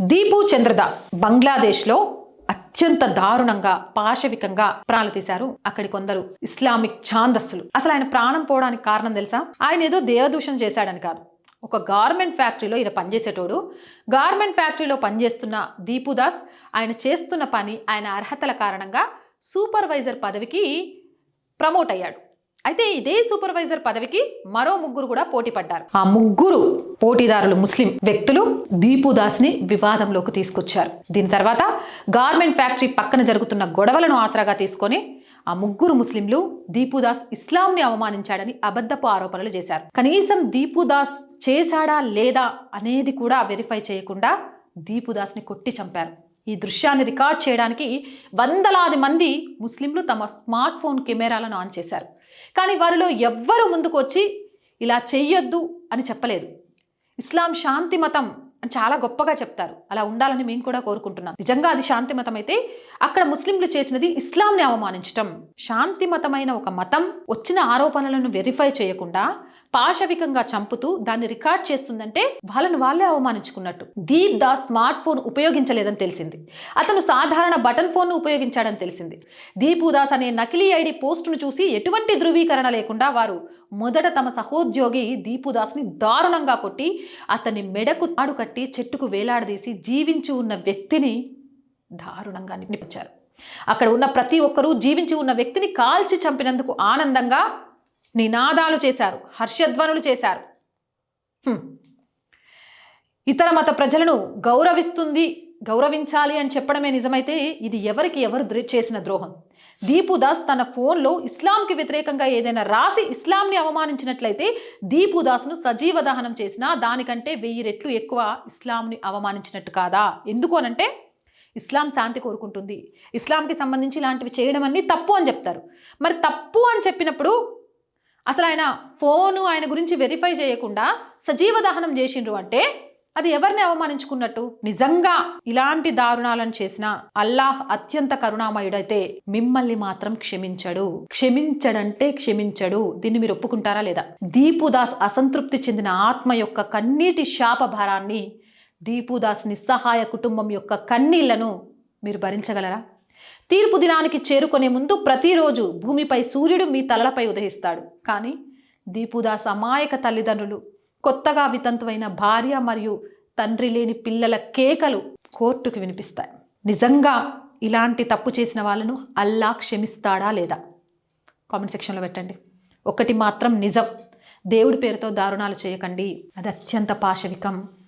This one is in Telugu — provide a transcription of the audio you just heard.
దీపు చంద్రదాస్ బంగ్లాదేశ్లో అత్యంత దారుణంగా పాశవికంగా ప్రాణాలు తీశారు అక్కడి కొందరు ఇస్లామిక్ ఛాందస్సులు. అసలు ఆయన ప్రాణం పోవడానికి కారణం తెలుసా? ఆయన ఏదో దేవదూషణ చేశాడని కాదు. ఒక గార్మెంట్ ఫ్యాక్టరీలో ఈయన పనిచేసేటోడు. గార్మెంట్ ఫ్యాక్టరీలో పనిచేస్తున్న దీపుదాస్ ఆయన చేస్తున్న పని ఆయన అర్హతల కారణంగా సూపర్వైజర్ పదవికి ప్రమోట్ అయ్యాడు. అయితే ఇదే సూపర్వైజర్ పదవికి మరో ముగ్గురు కూడా పోటీ పడ్డారు. ఆ ముగ్గురు పోటీదారులు ముస్లిం వ్యక్తులు దీపుదాస్ని వివాదంలోకి తీసుకొచ్చారు. దీని తర్వాత గార్మెంట్ ఫ్యాక్టరీ పక్కన జరుగుతున్న గొడవలను ఆసరాగా తీసుకొని ఆ ముగ్గురు ముస్లింలు దీపుదాస్ ఇస్లాంని అవమానించాడని అబద్ధపు ఆరోపణలు చేశారు. కనీసం దీపుదాస్ చేశాడా లేదా అనేది కూడా వెరిఫై చేయకుండా దీపుదాస్ని కొట్టి చంపారు. ఈ దృశ్యాన్ని రికార్డ్ చేయడానికి వందలాది మంది ముస్లింలు తమ స్మార్ట్ ఫోన్ కెమెరాలను ఆన్ చేశారు. కానీ వారిలో ఎవ్వరు ముందుకు వచ్చి ఇలా చెయ్యొద్దు అని చెప్పలేదు. ఇస్లాం శాంతి మతం అని చాలా గొప్పగా చెప్తారు. అలా ఉండాలని మేము కూడా కోరుకుంటున్నాం. నిజంగా అది శాంతి మతం అయితే అక్కడ ముస్లింలు చేసినది ఇస్లాంని అవమానించటం. శాంతి మతమైన ఒక మతం వచ్చిన ఆరోపణలను వెరిఫై చేయకుండా పాశవికంగా చంపుతూ దాన్ని రికార్డ్ చేస్తుందంటే వాళ్ళను వాళ్ళే అవమానించుకున్నట్టు. దీప్ దాస్ స్మార్ట్ ఫోన్ ఉపయోగించలేదని తెలిసింది. అతను సాధారణ బటన్ ఫోన్ను ఉపయోగించాడని తెలిసింది. దీపు దాస్ అనే నకిలీ ఐడి పోస్టును చూసి ఎటువంటి ధృవీకరణ లేకుండా వారు మొదట తమ సహోద్యోగి దీపుదాస్ని దారుణంగా కొట్టి అతని మెడకు తాడు కట్టి చెట్టుకు వేలాడదీసి జీవించి ఉన్న వ్యక్తిని దారుణంగా నిపించారు. అక్కడ ఉన్న ప్రతి ఒక్కరూ జీవించి ఉన్న వ్యక్తిని కాల్చి చంపినందుకు ఆనందంగా నినాదాలు చేశారు హర్షధ్వనులు చేశారు. ఇతర మత ప్రజలను గౌరవిస్తుంది గౌరవించాలి అని చెప్పడమే నిజమైతే ఇది ఎవరికి ఎవరు చేసిన ద్రోహం. దీపుదాస్ తన ఫోన్లో ఇస్లాంకి వ్యతిరేకంగా ఏదైనా రాసి ఇస్లాంని అవమానించినట్లయితే దీపుదాస్ను సజీవ దహనం చేసినా దానికంటే వెయ్యి రెట్లు ఎక్కువ ఇస్లాంని అవమానించినట్టు కాదా? ఎందుకు అనంటే ఇస్లాం శాంతి కోరుకుంటుంది. ఇస్లాంకి సంబంధించి ఇలాంటివి చేయడం అన్నీ తప్పు అని చెప్తారు. మరి తప్పు అని చెప్పినప్పుడు అసలు ఆయన ఫోను ఆయన గురించి వెరిఫై చేయకుండా సజీవ దహనం చేసిండ్రు అంటే అది ఎవరిని అవమానించుకున్నట్టు? నిజంగా ఇలాంటి దారుణాలను చేసిన అల్లాహ్ అత్యంత కరుణామయుడైతే మిమ్మల్ని మాత్రం క్షమించడు. క్షమించడంటే క్షమించడు. దీన్ని మీరు ఒప్పుకుంటారా లేదా? దీపుదాస్ అసంతృప్తి చెందిన ఆత్మ యొక్క కన్నీటి శాప భారాన్ని దీపుదాస్ నిస్సహాయ కుటుంబం యొక్క కన్నీళ్ళను మీరు భరించగలరా? తీర్పు దినానికి చేరుకునే ముందు ప్రతిరోజు భూమిపై సూర్యుడు మీ తలలపై ఉదయిస్తాడు. కానీ దీపుదాస్ అమాయక తల్లిదండ్రులు కొత్తగా వితంతువైన భార్య మరియు తండ్రి లేని పిల్లల కేకలు కోర్టుకు వినిపిస్తాయి. నిజంగా ఇలాంటి తప్పు చేసిన వాళ్ళను అల్లా క్షమిస్తాడా లేదా? కామెంట్ సెక్షన్లో పెట్టండి. ఒకటి మాత్రం నిజం. దేవుడి పేరుతో దారుణాలు చేయకండి. అది అత్యంత పాశవికం.